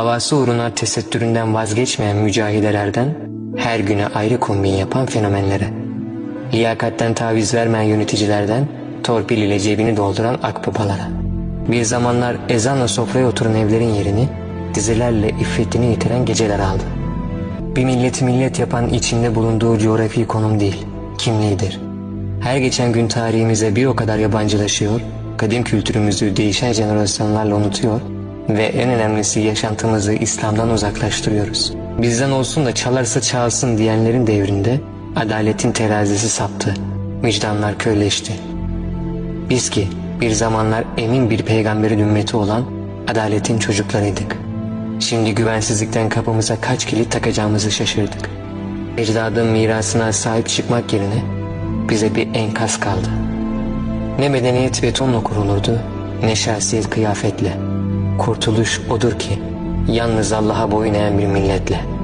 Havası uğruna tesettüründen vazgeçmeyen mücahidelerden her güne ayrı kombin yapan fenomenlere. Liyakatten taviz vermeyen yöneticilerden torpil ile cebini dolduran akbabalara. Bir zamanlar ezanla sofraya oturan evlerin yerini dizilerle iffetini yitiren geceler aldı. Bir milleti millet yapan içinde bulunduğu coğrafi konum değil, kimliğidir. Her geçen gün tarihimize bir o kadar yabancılaşıyor, kadim kültürümüzü değişen jenerasyonlarla unutuyor ve en önemlisi yaşantımızı İslam'dan uzaklaştırıyoruz. Bizden olsun da çalarsa çalsın diyenlerin devrinde adaletin terazisi saptı, vicdanlar kölleşti. Biz ki bir zamanlar emin bir peygamberin ümmeti olan adaletin çocuklarıydık. Şimdi güvensizlikten kapımıza kaç kilit takacağımızı şaşırdık. Ecdadın mirasına sahip çıkmak yerine bize bir enkaz kaldı. Ne medeniyet betonla kurulurdu, ne şahsiyet kıyafetle. Kurtuluş odur ki, yalnız Allah'a boyun eğen bir milletle.